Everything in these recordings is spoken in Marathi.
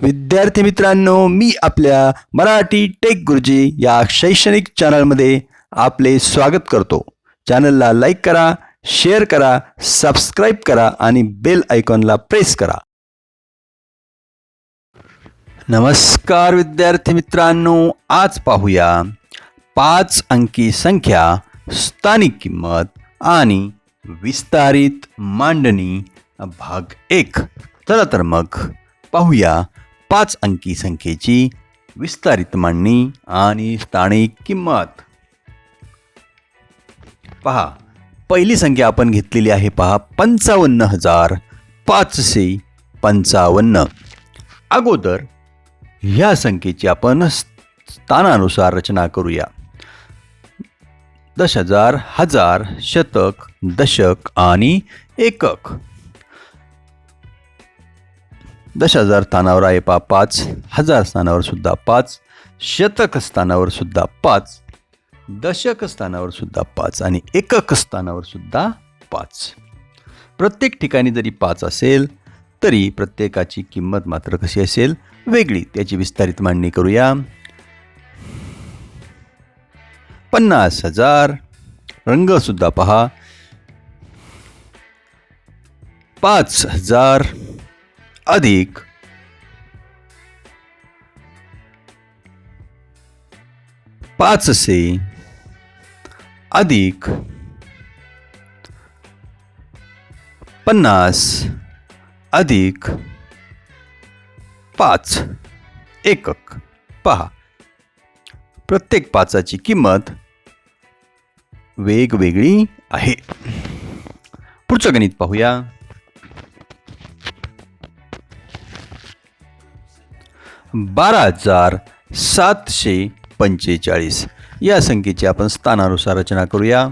विद्यार्थी मित्रांनो मी आपल्या मराठी टेक गुरुजी या शैक्षणिक चॅनलमध्ये आपले स्वागत करतो. चॅनलला लाईक करा शेअर करा सबस्क्राईब करा आणि बेल आयकॉनला प्रेस करा. नमस्कार विद्यार्थी मित्रांनो आज पाहूया पाच अंकी संख्या स्थानिक किंमत आणि विस्तारित मांडणी भाग एक. चला तर मग पाहूया पाच अंकी संख्येची विस्तारित मांडणी आणि स्थानिक किंमत. पहा पहिली संख्या आपण घेतलेली आहे पहा पंचावन्न हजार पाचशे पंचावन्न. अगोदर ह्या संख्येची आपण स्थानानुसार रचना करूया. दश हजार हजार शतक दशक आणि एकक. दश हजार स्थानावर आहे पा पाच. हजार स्थानावर सुद्धा पाच. शतक स्थानावर सुद्धा पाच. दशक स्थानावर सुद्धा पाच आणि एकक स्थानावर सुद्धा पाच. प्रत्येक ठिकाणी जरी पाच असेल तरी प्रत्येकाची किंमत मात्र कशी असेल? वेगळी. त्याची विस्तारित मांडणी करूया. पन्नास हजार. रंगसुद्धा पहा. पाच हजार. अधिक. पाचशे. अधिक. पन्नास. अधिक. पाच. एकक. पहा. प्रत्येक पाचाची किंमत वेगवेगळी आहे. पुढचं गणित पाहूया. बारा हजार सातशे पंचेचाळीस. या संख्येची आपण स्थानानुसार रचना करूया.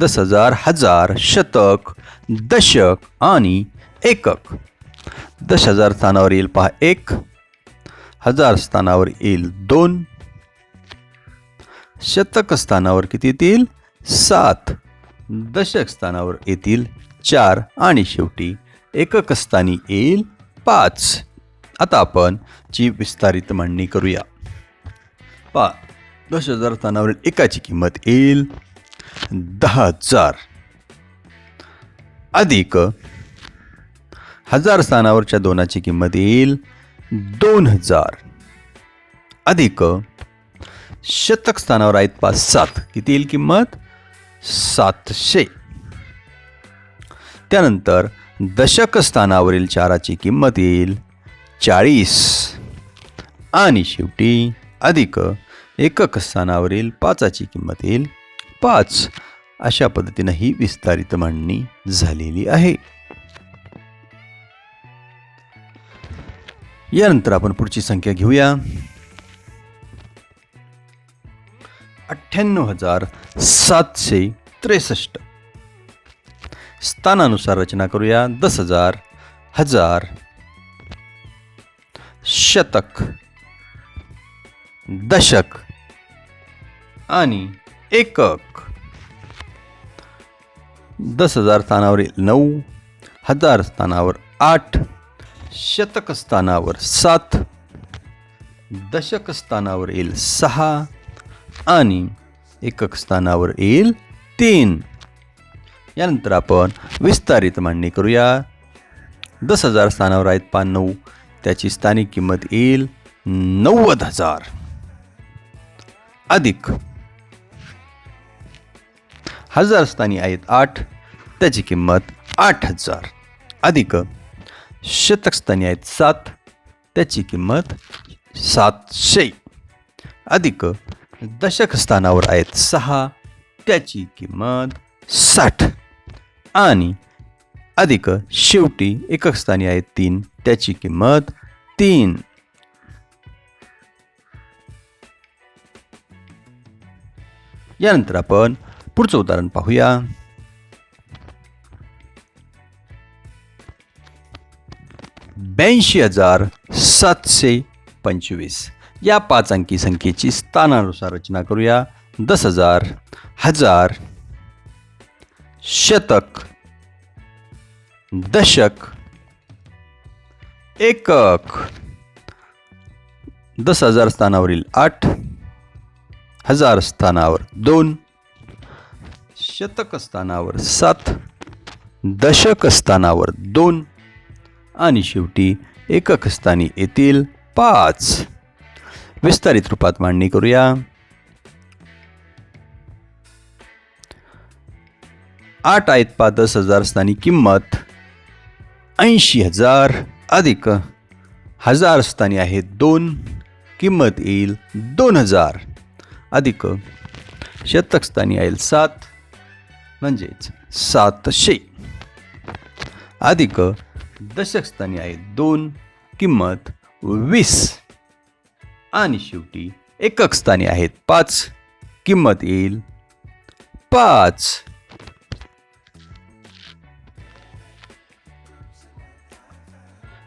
दस हजार हजार शतक दशक आणि एकक. दश हजार स्थानावर येईल पहा एक. हजार स्थानावर येईल दोन. शतक स्थानावर किती येतील? सात. दशक स्थानावर येतील चार आणि शेवटी एकक स्थानी येईल पाच. आता आपण ची विस्तारित मांडणी करूया. पा दश हजार स्थानावरील एकाची किंमत येईल दहा हजार. अधिक हजार स्थानावरच्या दोनाची किंमत येईल दोन हजार. अधिक शतक स्थानावर आहेत पाच सात. किती येईल किंमत? सातशे. त्यानंतर दशक स्थानावरील चाराची किंमत येईल चाळीस. आणि शेवटी अधिक एकक स्थानावरील पाचाची किंमत येईल पाच. अशा पद्धतीनं ही विस्तारित मांडणी झालेली आहे. यानंतर आपण पुढची संख्या घेऊया. अठ्ठ्याण्णव हजार सातशे त्रेसष्ट. स्थानानुसार रचना करूया. दस हजार हजार शतक दशक आणि एकक. दस हजार स्थानावरील नऊ हजार स्थानावर आठ शतक स्थानावर सात दशक स्थानावर येईल सहा आणि एकक स्थानावर येईल तीन. यानंतर आपण विस्तारित मांडणी करूया. दस हजार स्थानावर आहेत पाच नऊ त्याची स्थानिक किंमत येईल नव्वद हजार. अधिक. हजार स्थानी आहेत आठ. त्याची किंमत आठ हजार. अधिक. शतकस्थानी आहेत सात. त्याची किंमत सातशे. अधिक. दशक स्थानावर आहेत सहा. त्याची किंमत साठ. आणि अधिक शेवटी एकक स्थानी आहेत तीन. त्याची किंमत तीन. यानंतर आपण पुढचं उदाहरण पाहूया. ब्याऐंशी हजार सातशे पंचवीस. या पाच अंकी संख्येची स्थानानुसार रचना करूया. दस हजार हजार शतक दशक एकक दस हजार स्थानावरील आठ हजार स्थानावर दोन शतक स्थानावर सात दशक स्थानावर दोन आणि शेवटी एकक स्थानी येतील पाच. विस्तारित रूपात मांडणी करूया. आठ आहेत पाच दस हजार स्थानी किंमत. ऐंशी हजार अधिक हजार स्थानी आहेत दोन. किंमत येईल दोन हजार अधिक शतक स्थानी येईल सात. म्हणजेच सातशे. अधिक दशकस्थानी आहेत दोन. किंमत वीस. आणि शेवटी एकक स्थानी आहेत पाच. किंमत येईल पाच.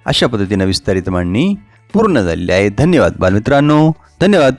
अशा पद्धतीनं विस्तारित मांडणी पूर्ण झालेली आहे. धन्यवाद बालमित्रांनो. धन्यवाद.